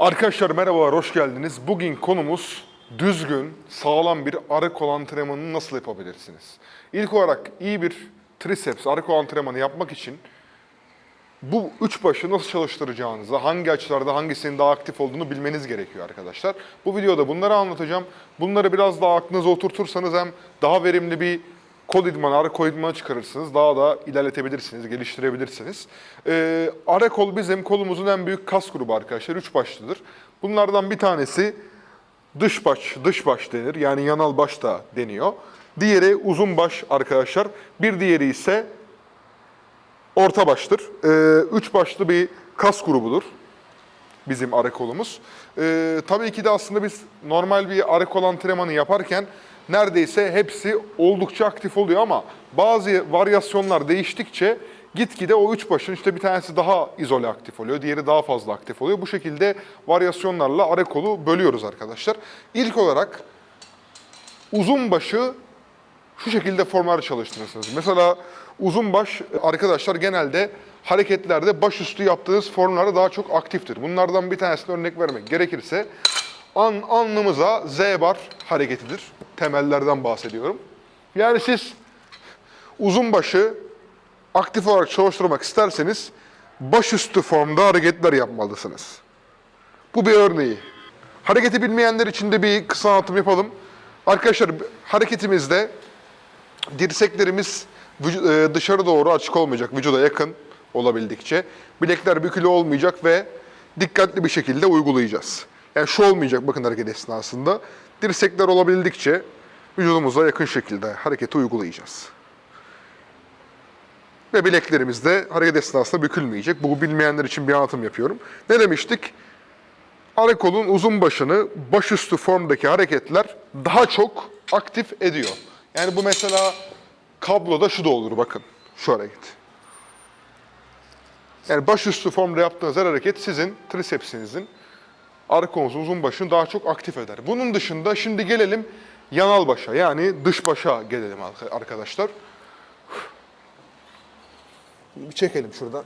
Arkadaşlar merhabalar, hoş geldiniz. Bugün konumuz düzgün, sağlam bir arı kol antrenmanını nasıl yapabilirsiniz? İlk olarak iyi bir triceps arı kol antrenmanı yapmak için bu üç başı nasıl çalıştıracağınızı, hangi açılarda hangisinin daha aktif olduğunu bilmeniz gerekiyor arkadaşlar. Bu videoda bunları anlatacağım. Bunları biraz daha aklınıza oturtursanız hem daha verimli bir kol idmanı, ara kol idmanı çıkarırsınız. Daha da ilerletebilirsiniz, geliştirebilirsiniz. Ee, ara kol bizim kolumuzun en büyük kas grubu arkadaşlar. Üç başlıdır. Bunlardan bir tanesi dış baş, dış baş denir. Yani yanal baş da deniyor. Diğeri uzun baş arkadaşlar. Bir diğeri ise orta baştır. Ee, üç başlı bir kas grubudur bizim arı kolumuz. Ee, tabii ki de aslında biz normal bir arı kol antrenmanı yaparken neredeyse hepsi oldukça aktif oluyor ama bazı varyasyonlar değiştikçe gitgide o üç başın işte bir tanesi daha izole aktif oluyor, diğeri daha fazla aktif oluyor. Bu şekilde varyasyonlarla arı kolu bölüyoruz arkadaşlar. İlk olarak uzun başı şu şekilde formlar çalıştırırsınız. Mesela uzun baş arkadaşlar genelde hareketlerde başüstü yaptığınız formlarda daha çok aktiftir. Bunlardan bir tanesini örnek vermek gerekirse an, alnımıza Z bar hareketidir. Temellerden bahsediyorum. Yani siz uzun başı aktif olarak çalıştırmak isterseniz başüstü formda hareketler yapmalısınız. Bu bir örneği. Hareketi bilmeyenler için de bir kısa anlatım yapalım. Arkadaşlar hareketimizde dirseklerimiz e, dışarı doğru açık olmayacak, vücuda yakın olabildikçe. Bilekler bükülü olmayacak ve dikkatli bir şekilde uygulayacağız. Yani şu olmayacak bakın hareket esnasında. Dirsekler olabildikçe vücudumuza yakın şekilde hareketi uygulayacağız. Ve bileklerimiz de hareket esnasında bükülmeyecek. Bu bilmeyenler için bir anlatım yapıyorum. Ne demiştik? Arı kolun uzun başını başüstü formdaki hareketler daha çok aktif ediyor. Yani bu mesela kabloda şu da olur bakın. Şu hareket. Yani başüstü formda yaptığınız her hareket sizin tricepsinizin arı kolunuzun uzun başını daha çok aktif eder. Bunun dışında şimdi gelelim yanal başa yani dış başa gelelim arka- arkadaşlar. Bir çekelim şuradan.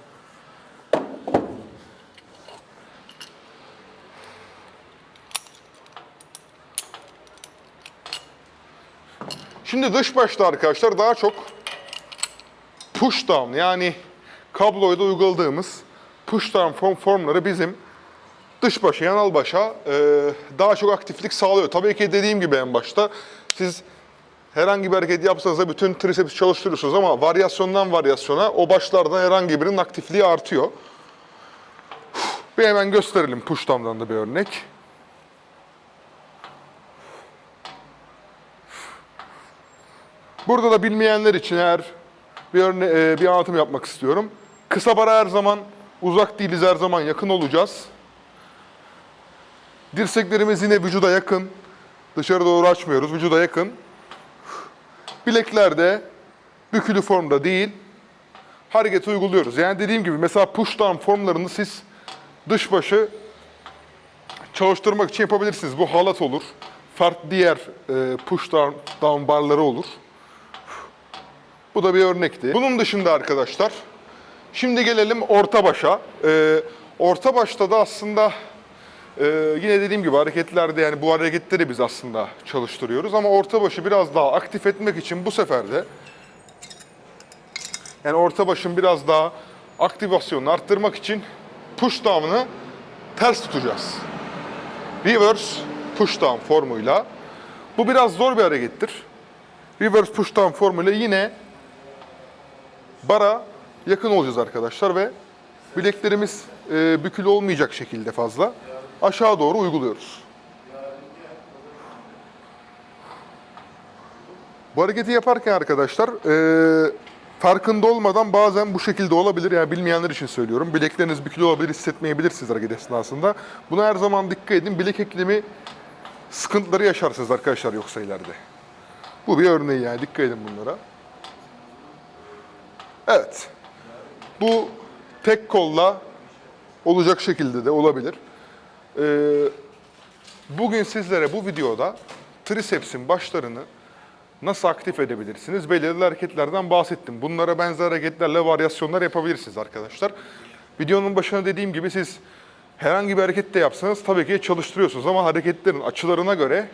Şimdi dış başta arkadaşlar daha çok push down yani kabloyda uyguladığımız push down form formları bizim dış başa, yanal başa e, daha çok aktiflik sağlıyor. Tabii ki dediğim gibi en başta siz herhangi bir hareket yapsanız da bütün triceps çalıştırıyorsunuz ama varyasyondan varyasyona o başlardan herhangi birinin aktifliği artıyor. Bir hemen gösterelim push down'dan da bir örnek. Burada da bilmeyenler için eğer bir örne e, bir anlatım yapmak istiyorum. Kısa bara her zaman uzak değiliz, her zaman yakın olacağız. Dirseklerimiz yine vücuda yakın. Dışarı doğru açmıyoruz, vücuda yakın. Bilekler de bükülü formda değil. Hareketi uyguluyoruz. Yani dediğim gibi mesela push down formlarını siz dış başı çalıştırmak için yapabilirsiniz. Bu halat olur. Farklı diğer e, push down, down barları olur. Bu da bir örnekti. Bunun dışında arkadaşlar, şimdi gelelim orta başa. Ee, orta başta da aslında e, yine dediğim gibi hareketlerde yani bu hareketleri biz aslında çalıştırıyoruz. Ama orta başı biraz daha aktif etmek için bu sefer de yani orta başın biraz daha aktivasyonunu arttırmak için push down'ı ters tutacağız. Reverse push down formuyla. Bu biraz zor bir harekettir. Reverse push down formuyla yine bara yakın olacağız arkadaşlar ve bileklerimiz e, bükülü olmayacak şekilde fazla aşağı doğru uyguluyoruz. Bu hareketi yaparken arkadaşlar e, farkında olmadan bazen bu şekilde olabilir. Yani bilmeyenler için söylüyorum. Bilekleriniz bükülü olabilir, hissetmeyebilirsiniz hareket esnasında. Buna her zaman dikkat edin. Bilek eklemi sıkıntıları yaşarsınız arkadaşlar yoksa ileride. Bu bir örneği yani dikkat edin bunlara. Evet. Bu tek kolla olacak şekilde de olabilir. Ee, bugün sizlere bu videoda tricepsin başlarını nasıl aktif edebilirsiniz? Belirli hareketlerden bahsettim. Bunlara benzer hareketlerle varyasyonlar yapabilirsiniz arkadaşlar. Videonun başına dediğim gibi siz Herhangi bir hareket de yapsanız tabii ki çalıştırıyorsunuz ama hareketlerin açılarına göre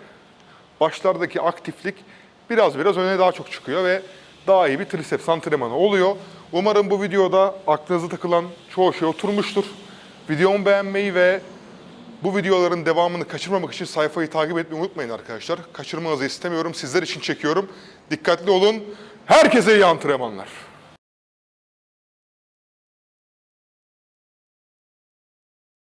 başlardaki aktiflik biraz biraz öne daha çok çıkıyor ve daha iyi bir triceps antrenmanı oluyor. Umarım bu videoda aklınıza takılan çoğu şey oturmuştur. Videomu beğenmeyi ve bu videoların devamını kaçırmamak için sayfayı takip etmeyi unutmayın arkadaşlar. Kaçırmanızı istemiyorum. Sizler için çekiyorum. Dikkatli olun. Herkese iyi antrenmanlar.